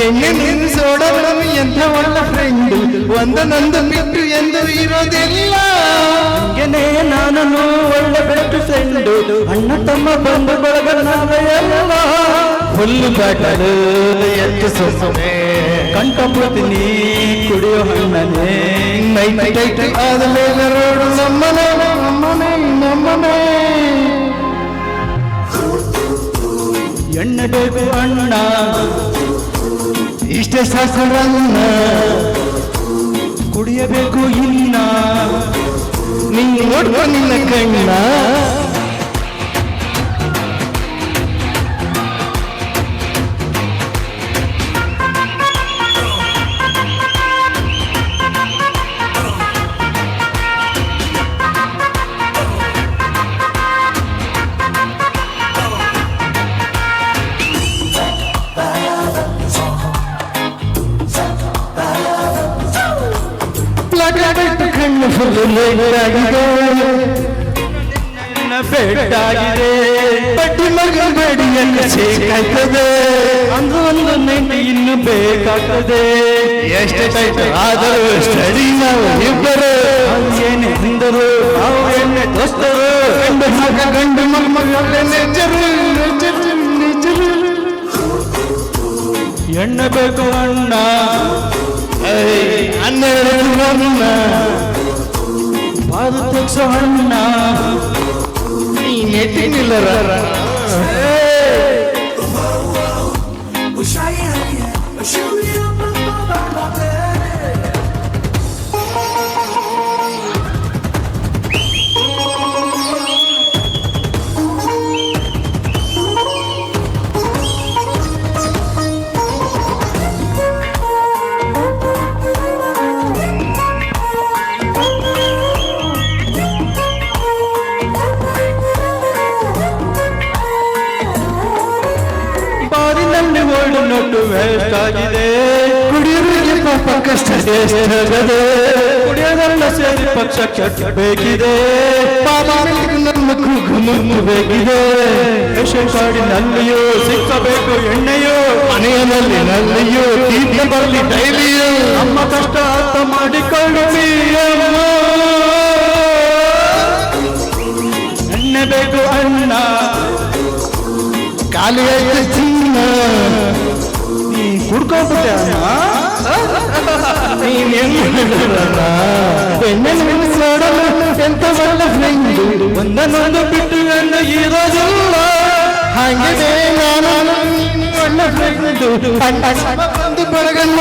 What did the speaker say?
ಎಣ್ಣೆ ನೀನು ಸೋಡಲು ಎಂಥ ಒಳ್ಳೆ ಫ್ರೆಂಡ್ ಒಂದನೊಂದು ಬಿಟ್ಟು ಎಂದು ಇರೋದಿಲ್ಲ ಹಂಗೆನೇ ನಾನು ಒಳ್ಳೆ ಬೆಸ್ಟ್ ಫ್ರೆಂಡ್ ಅಣ್ಣ ತಮ್ಮ ಬಂಧು ಬಳಗ ನಾವೆಲ್ಲ ಹುಲ್ಲು ಬಾಟಲು ಎಷ್ಟು ಸುಮ್ಮನೆ ಕಂಠಪುತೀನಿ ಕುಡಿಯೋ ಹಣ್ಣನೇ ನೈಟ್ ಟೈಟ್ ಆದ ಮೇಲೆ ರೋಡು ನಮ್ಮನೆ ನಮ್ಮನೆ ನಮ್ಮನೆ ಎಣ್ಣೆ ಬೇಕು ಅಣ್ಣ ಇಷ್ಟೇ ಸಾಕರನ್ನ ಕುಡಿಯಬೇಕು ಇನ್ನ ನೀನು ನೋಡ್ಕೊ ನಿನ್ನ ಕಣ್ಣ. ಆಗಿದೆ ನಿನ್ನ ಬೆಟ್ಟಾಗಿದೆ. ಬಡ್ಡಿ ಮಗ ಬಡಿಯಲ್ಲಿ ಸೇಕಾಯ್ತದೆ ಅಂದು ಒಂದು ನೆಂಟಿ ಇನ್ನು ಬೇಕಾಗ್ತದೆ. ಎಷ್ಟು ಟೈಟ್ ಆದರೂ ಸ್ಟಡಿ ನಾವು ಇಬ್ಬರು. ಏನೇ ಹಿಂದರು ನಾವು ಎಣ್ಣೆ ದೋಸ್ತರು ಗಂಡು ಮಗ ಗಂಡು ಮಗ ನೆಜರು ನೆಜರು ನೆಜರು ಎಣ್ಣೆ ಬೇಕು ಅಣ್ಣ. ಏಯ್, ಹನ್ನೆರಡು కూర్చోన్నా నీ నెత్తి నిలరా? ಓಲ್ಡ್ ನೋಟು ವೇಸ್ಟ್ ಆಗಿದೆ ಕುಡಿಯೋರಿಗೆ ಪಾಪ ಕಷ್ಟ ಎಷ್ಟಾಗದೆ. ಕುಡಿಯೋದೆಲ್ಲ ಸೇರಿ ಪಕ್ಷ ಕೆಟ್ಟಬೇಕಿದೆ. ಪಾಪ ನಮ್ಮ ಕುಂಕುಮ ಬೇಕಿದೆ ರೇಷನ್ ಕಾರ್ಡಿನಲ್ಲಿಯೂ ಸಿಕ್ಕಬೇಕು ಎಣ್ಣೆಯು. ಮನೆಯಲ್ಲಿ ನಲ್ಲಿಯೂ ತೀರ್ಥ ಬರಲಿ ಡೈಲಿಯೂ. ನಮ್ಮ ಕಷ್ಟ ಅರ್ಥ ಮಾಡಿಕೊಳ್ಳಿ ಮಾಡಿದ್ರಲ್ಲ? ಹೆಣ್ಣನ್ನು ನೋಡಲು ಎಂತ ಒಳ್ಳೆ ಫ್ರೆಂಡ್ ಒಂದನ್ನೊಂದು ಬಿಟ್ಟು ಎಂದು ಇರೋದಿಲ್ಲ ಹಾಗಿದೆ ನಾನು ನೀನು ಒಳ್ಳೆ ಫ್ರೆಂಡ್ ಬಂದು ಬರಗಲ್ಲ